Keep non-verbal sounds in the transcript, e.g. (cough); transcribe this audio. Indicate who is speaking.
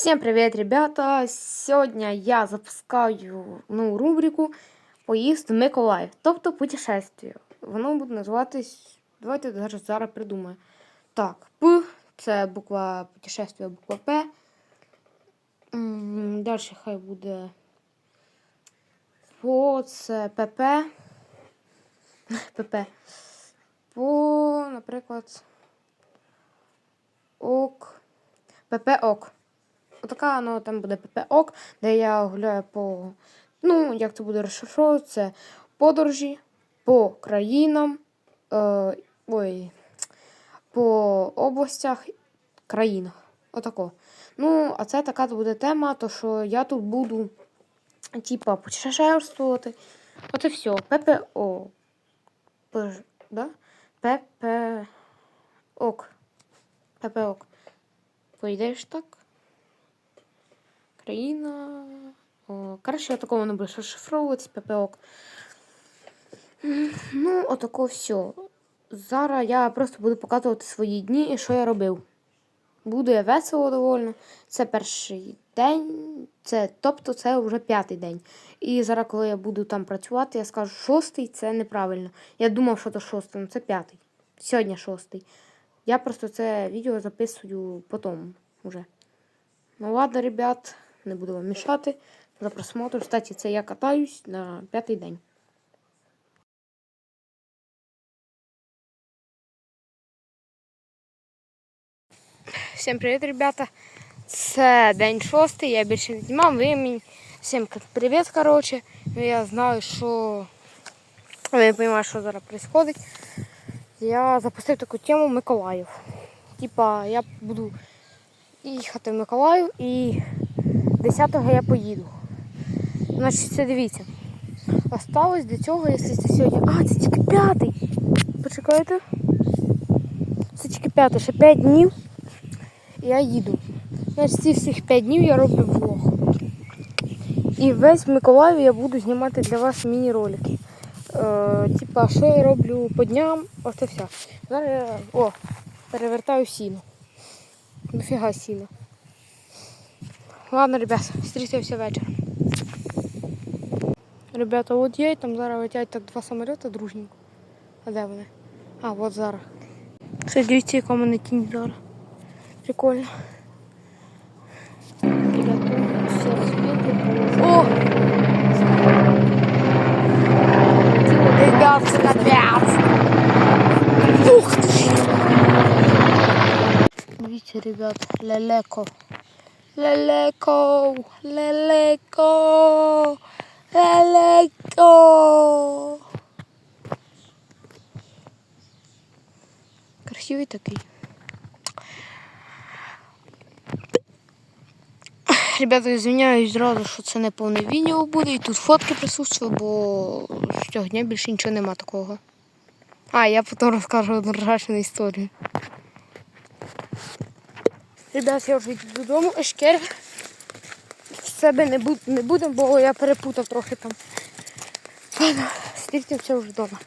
Speaker 1: Всем привет, ребята! Сегодня я запускаю нову рубрику Поїзд в Миколаїв, тобто путешествие. Воно буде називатись. Давайте зараз, зараз придумаю. Так, П це буква путешествия, буква П. Далі хай буде По це ПП. ПП. (laughs) По, наприклад. Ок. ПП ок. Отака ну, там буде ПП ок, де я гуляю по. Ну, як це буде розшифровувати, це подорожі по країнам. Е, ой, по областях, країнах. Отако. Ну, а це така буде тема, то що я тут буду, типа, путешествувати. От і все. ППО. П, да? ПП ок. ПП ок. Поїдеш так? Країна. О, коротше, я такого не буду розшифровуватись, ППОК. Ну, отако все. Зараз я просто буду показувати свої дні і що я робив. Буде весело довольно. Це перший день, це, тобто це вже п'ятий день. І зараз, коли я буду там працювати, я скажу, шостий це неправильно. Я думав, що це шостий, але це п'ятий. Сьогодні шостий. Я просто це відео записую потім уже. Ну ладно, ребят, не буду вам мішати. За просмотр. Кстати, це я катаюсь на п'ятий день. Всім привіт, ребята. Це день шостий, я більше не знімав. Ви мені всім привіт, коротше. Ну, я знаю, що ви не розумієте, що зараз відбувається. Я запустив таку тему Миколаїв. Типа я буду їхати в Миколаїв і 10-го я поїду. Значить, це дивіться. Осталось до цього, якщо це сьогодні... А, це тільки п'ятий. Почекайте. Це тільки п'ятий, ще 5 днів. І я їду. Значить, ці всіх 5 днів я роблю влог. І весь в Миколаїві я буду знімати для вас міні-ролики. Е, типа, що я роблю по дням, ось це все. Зараз я о, перевертаю сіно. Дофіга сіно. Ладно, ребят, встретимся вечором. Ребята, от є, там зараз летять так два самоліти дружненько. А де вони? А, от зараз. Ще дивіться, яка мене тінь. Прикольно. О! Ребят, це капець! Ух ти! Дивіться, ребят, лелеко. Лелеко, лелеко, лелеко. Красивий такий. Ребята, извиняюсь зразу, що це не повне відео буде. І тут фотки присутствують, бо з цього дня більше нічого нема такого. А, я потім розкажу одну ржачну історію. Ребят, я вже йду додому, ешкер. В себе не, буд, не будемо, бо я перепутав трохи там. Ладно, Стрітимося вже вдома.